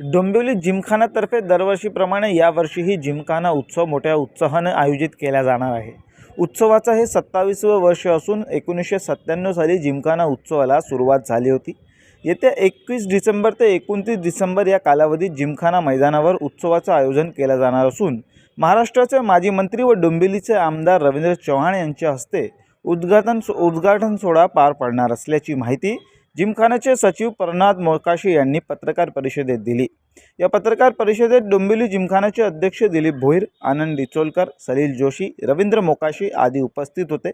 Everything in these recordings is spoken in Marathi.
डोंबिवली जिमखानातर्फे दरवर्षीप्रमाणे यावर्षीही जिमखाना उत्सव मोठ्या उत्साहानं आयोजित केला जाणार आहे. उत्सवाचं हे सत्तावीसवं वर्ष असून एकोणीसशे सत्त्याण्णव साली जिमखाना उत्सवाला सुरुवात झाली होती. येत्या एकवीस डिसेंबर ते एकोणतीस डिसेंबर या कालावधीत जिमखाना मैदानावर उत्सवाचं आयोजन केलं जाणार असून महाराष्ट्राचे माजी मंत्री व डोंबिवलीचे आमदार रवींद्र चव्हाण यांच्या हस्ते उद्घाटन उद्घाटन सोहळा पार पडणार असल्याची माहिती जिमखानाचे सचिव प्रल्हाद मोकाशी यांनी पत्रकार परिषदेत दिली. या पत्रकार परिषदेत डोंबिवली जिमखानाचे अध्यक्ष दिलीप भोईर आनंद डिचोलकर सलील जोशी रवींद्र मोकाशी आदी उपस्थित होते.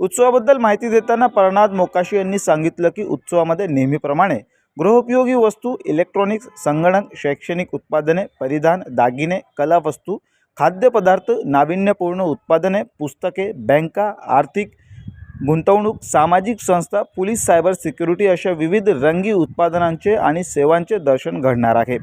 उत्सवाबद्दल माहिती देताना प्रल्हाद मोकाशी यांनी सांगितलं की उत्सवामध्ये नेहमीप्रमाणे गृहोपयोगी वस्तू इलेक्ट्रॉनिक्स संगणक शैक्षणिक उत्पादने परिधान दागिने कलावस्तू खाद्यपदार्थ नाविन्यपूर्ण उत्पादने पुस्तके बँका आर्थिक गुंतवणूक सामाजिक संस्था पोलीस सायबर सिक्युरिटी अशा विविध रंगी उत्पादनांचे आणि सेवांचे दर्शन घडणार आहे.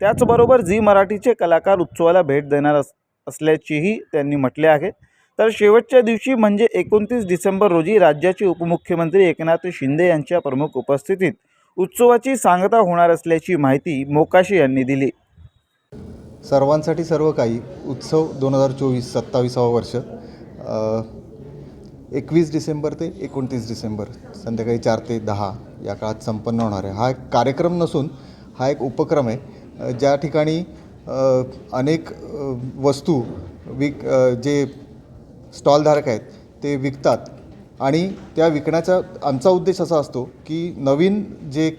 त्याचबरोबर झी मराठीचे कलाकार उत्सवाला भेट देणार अस असल्याचेही त्यांनी म्हटले आहे. तर शेवटच्या दिवशी म्हणजे एकोणतीस डिसेंबर रोजी राज्याचे उपमुख्यमंत्री एकनाथ शिंदे यांच्या प्रमुख उपस्थितीत उत्सवाची सांगता होणार असल्याची माहिती मोकाशी यांनी दिली. सर्वांसाठी सर्व काही उत्सव दोन हजार चोवीस सत्तावीसावं वर्ष एकवीस डिसेंबर ते एकोणतीस डिसेंबर संध्याकाळी चार ते दहा या काळात संपन्न होणार आहे. हा एक कार्यक्रम नसून हा एक उपक्रम आहे. ज्या ठिकाणी अनेक वस्तू विक जे स्टॉलधारक आहेत ते विकतात. आणि त्या विकण्याचा आमचा उद्देश असा असतो की नवीन जे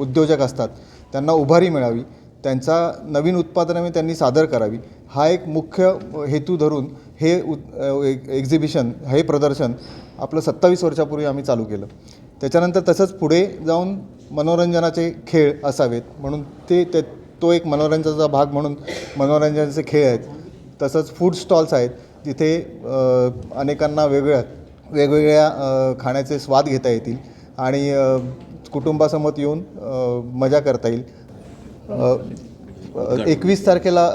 उद्योजक असतात त्यांना उभारी मिळावी त्यांचा नवीन उत्पादने त्यांनी सादर करावी हा एक मुख्य हेतू धरून हे उ एक्झिबिशन हे प्रदर्शन आपलं सत्तावीस वर्षापूर्वी आम्ही चालू केलं. त्याच्यानंतर तसंच पुढे जाऊन मनोरंजनाचे खेळ असावेत म्हणून ते ते तो एक मनोरंजनाचा भाग म्हणून मनोरंजनाचे खेळ आहेत. तसंच फूड स्टॉल्स आहेत जिथे अनेकांना वेगळ्या वेगवेगळ्या खाण्याचे स्वाद घेता येतील आणि कुटुंबासमोर येऊन मजा करता येईल. एकवीस तारखेला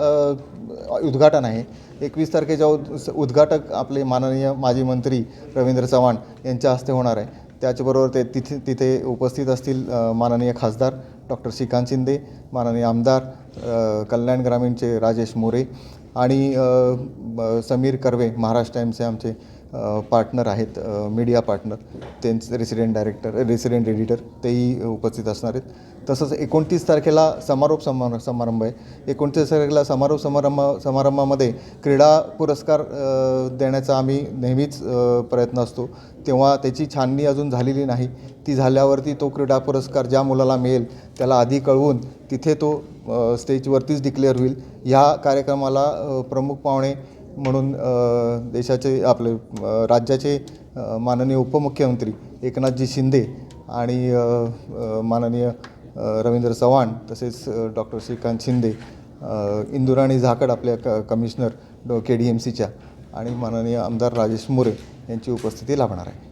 उद्घाटन आहे. एकवीस तारखेच्या उद उद्घाटक आपले माननीय माजी मंत्री रवींद्र चव्हाण यांच्या हस्ते होणार आहे. त्याचबरोबर ते तिथे तिथे उपस्थित असतील माननीय खासदार डॉक्टर श्रीकांत शिंदे माननीय आमदार कल्याण ग्रामीणचे राजेश मोरे आणि समीर कर्वे महाराष्ट्र टाईमचे आमचे पार्टनर आहेत मीडिया पार्टनर त्यांचे रेसिडेंट डायरेक्टर रेसिडेंट एडिटर तेही उपस्थित असणार आहेत. तसंच एकोणतीस तारखेला समारोप समार समारंभ आहे. एकोणतीस तारखेला समारोप समारंभ समारंभामध्ये क्रीडा पुरस्कार देण्याचा आम्ही नेहमीच प्रयत्न असतो. तेव्हा त्याची छाननी अजून झालेली नाही. ती झाल्यावरती तो क्रीडा पुरस्कार ज्या मुलाला मिळेल त्याला आधी कळवून तिथे तो स्टेजवरतीच डिक्लेअर होईल. ह्या कार्यक्रमाला प्रमुख पाहुणे म्हणून देशाचे आपले राज्याचे माननीय उपमुख्यमंत्री एकनाथजी शिंदे आणि माननीय रवींद्र चव्हाण तसेच डॉक्टर श्रीकांत शिंदे इंदुराणी झाकड आपल्या क कमिशनर डो के डी एम सीच्या आणि माननीय आमदार राजेश मोरे यांची उपस्थिती लाभणार आहे.